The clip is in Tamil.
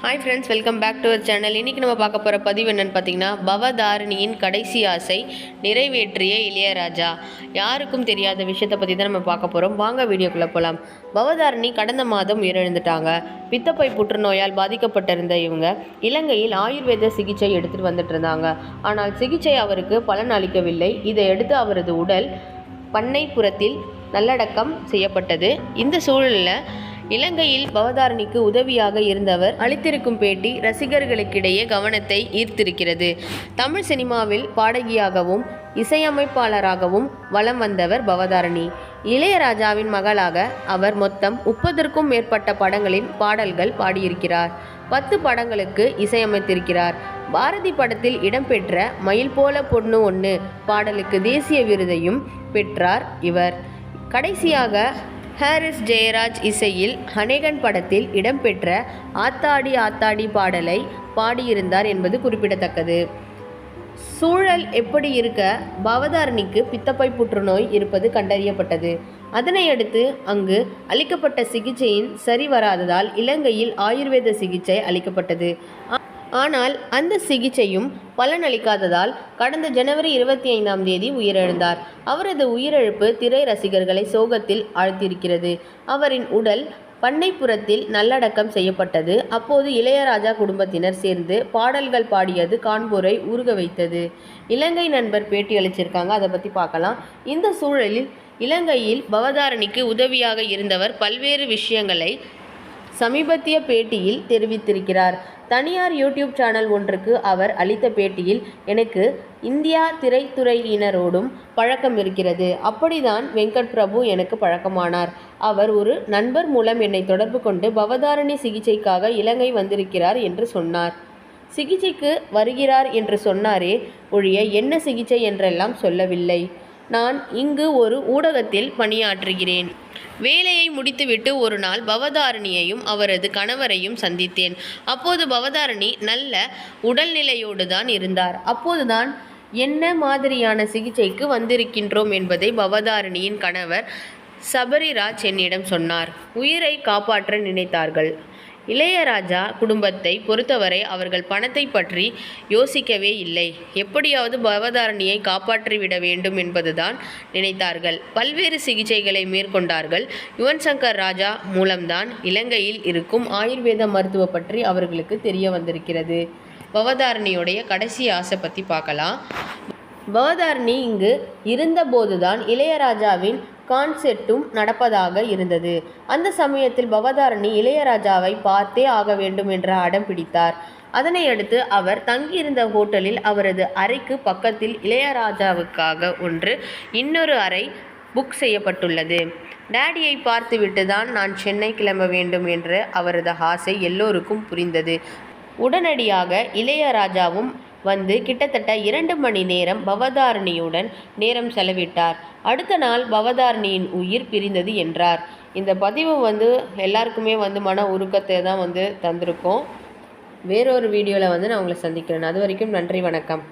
Hi friends welcome back to our channel இன்றைக்கி நம்ம பார்க்க போகிற பதிவு என்னென்னு பார்த்தீங்கன்னா பவதாரிணியின் கடைசி ஆசை நிறைவேற்றிய இளையராஜா. யாருக்கும் தெரியாத விஷயத்தை பற்றி தான் நம்ம பார்க்க போகிறோம் வாங்க வீடியோக்குள்ளே போகலாம் பவதாரிணி கடந்த மாதம் உயிரிழந்துட்டாங்க. பித்தப்பை புற்றுநோயால் பாதிக்கப்பட்டிருந்த இவங்க இலங்கையில் ஆயுர்வேத சிகிச்சை எடுத்துகிட்டு வந்துட்டு இருந்தாங்க. ஆனால் சிகிச்சை அவருக்கு பலன் அளிக்கவில்லை. இதையடுத்து அவரது உடல் பண்ணைப்புறத்தில் நல்லடக்கம் செய்யப்பட்டது. இந்த சூழலில் இலங்கையில் பவதாரணிக்கு உதவியாக இருந்தவர் அளித்திருக்கும் பேட்டி ரசிகர்களுக்கிடையே கவனத்தை ஈர்த்திருக்கிறது. தமிழ் சினிமாவில் பாடகியாகவும் இசையமைப்பாளராகவும் வலம் வந்தவர் பவதாரணி. இளையராஜாவின் மகளாக அவர் மொத்தம் முப்பதற்கும் மேற்பட்ட படங்களின் பாடல்கள் பாடியிருக்கிறார். பத்து படங்களுக்கு இசையமைத்திருக்கிறார். பாரதி படத்தில் இடம்பெற்ற மயில் போல பொண்ணு ஒன்று பாடலுக்கு தேசிய விருதையும் பெற்றார் இவர். கடைசியாக ஹாரிஸ் ஜெயராஜ் இசையில் ஹனேகன் படத்தில் இடம்பெற்ற ஆத்தாடி ஆத்தாடி பாடலை பாடியிருந்தார் என்பது குறிப்பிடத்தக்கது. சூழல் எப்படி இருக்க? பவதாரணிக்கு பித்தப்பை புற்றுநோய் இருப்பது கண்டறியப்பட்டது. அதனையடுத்து அங்கு அளிக்கப்பட்ட சிகிச்சையின் சரி வராததால் இலங்கையில் ஆயுர்வேத சிகிச்சை அளிக்கப்பட்டது. ஆனால் அந்த சிகிச்சையும் பலனளிக்காததால் கடந்த ஜனவரி இருபத்தி ஐந்தாம் தேதி உயிரிழந்தார். அவரது உயிரிழப்பு திரை ரசிகர்களை சோகத்தில் ஆழ்த்தியிருக்கிறது. அவரின் உடல் பண்ணைப்புறத்தில் நல்லடக்கம் செய்யப்பட்டது. அப்போது இளையராஜா குடும்பத்தினர் சேர்ந்து பாடல்கள் பாடியது காண்போரை உருக வைத்தது. இலங்கை நண்பர் பேட்டி அளிச்சிருக்காங்க. அதை பற்றி பார்க்கலாம். இந்த சூழலில் இலங்கையில் பவதாரணிக்கு உதவியாக இருந்தவர் பல்வேறு விஷயங்களை சமீபத்திய பேட்டியில் தெரிவித்திருக்கிறார். தனியார் யூடியூப் சேனல் ஒன்றுக்கு அவர் அளித்த பேட்டியில் எனக்கு இந்தியா திரைத்துறையினரோடும் பழக்கம் இருக்கிறது. அப்படிதான் வெங்கட் பிரபு எனக்கு பழக்கமானார். அவர் ஒரு நண்பர் மூலம் என்னை தொடர்பு கொண்டு பவதாரணி சிகிச்சைக்காக இலங்கை வந்திருக்கிறார் என்று சொன்னார். சிகிச்சைக்கு வருகிறார் என்று சொன்னாரே ஒழிய என்ன சிகிச்சை என்றெல்லாம் சொல்லவில்லை. நான் இங்கு ஒரு ஊடகத்தில் பணியாற்றுகிறேன். வேலையை முடித்துவிட்டு ஒரு நாள் பவதாரணியையும் அவரது கணவரையும் சந்தித்தேன். அப்போது பவதாரணி நல்ல உடல்நிலையோடு தான் இருந்தார். அப்போதுதான் என்ன மாதிரியான சிகிச்சைக்கு வந்திருக்கின்றோம் என்பதை பவதாரணியின் கணவர் சபரிராஜ் என்னிடம் சொன்னார். உயிரை காப்பாற்ற நினைத்தார்கள். இளையராஜா குடும்பத்தை பொறுத்தவரை அவர்கள் பணத்தை பற்றி யோசிக்கவே இல்லை. எப்படியாவது பவதாரணியை காப்பாற்றிவிட வேண்டும் என்பதுதான் நினைத்தார்கள். பல்வேறு சிகிச்சைகளை மேற்கொண்டார்கள். யுவன் சங்கர் ராஜா மூலம்தான் இலங்கையில் இருக்கும் ஆயுர்வேத மருத்துவ பற்றி அவர்களுக்கு தெரிய வந்திருக்கிறது. பவதாரணியுடைய கடைசி ஆசை பற்றி பார்க்கலாம். பவதாரணி இங்கு இருந்தபோதுதான் இளையராஜாவின் கான்செர்ட்டும் நடப்பதாக இருந்தது. அந்த சமயத்தில் பவதாரணி இளையராஜாவை பார்த்தே ஆக வேண்டும் என்ற அடம் பிடித்தார். அதனையடுத்து அவர் தங்கியிருந்த ஹோட்டலில் அவரது அறைக்கு பக்கத்தில் இளையராஜாவுக்காக ஒன்று இன்னொரு அறை புக் செய்யப்பட்டுள்ளது. டேடியை பார்த்துவிட்டு தான் நான் சென்னை கிளம்ப வேண்டும் என்ற அவரது ஆசை எல்லோருக்கும் புரிந்தது. உடனடியாக இளையராஜாவும் வந்து கிட்டத்தட்ட இரண்டு மணி நேரம் பவதாரணியுடன் நேரம் செலவிட்டார். அடுத்த நாள் பவதாரணியின் உயிர் பிரிந்தது என்றார். இந்த பதிவு வந்து எல்லாருக்குமே வந்து மன உருக்கத்தை தான் வந்து தந்திருக்கோம். வேறொரு வீடியோவில் வந்து நான் உங்களை சந்திக்கிறேன். அது வரைக்கும் நன்றி வணக்கம்.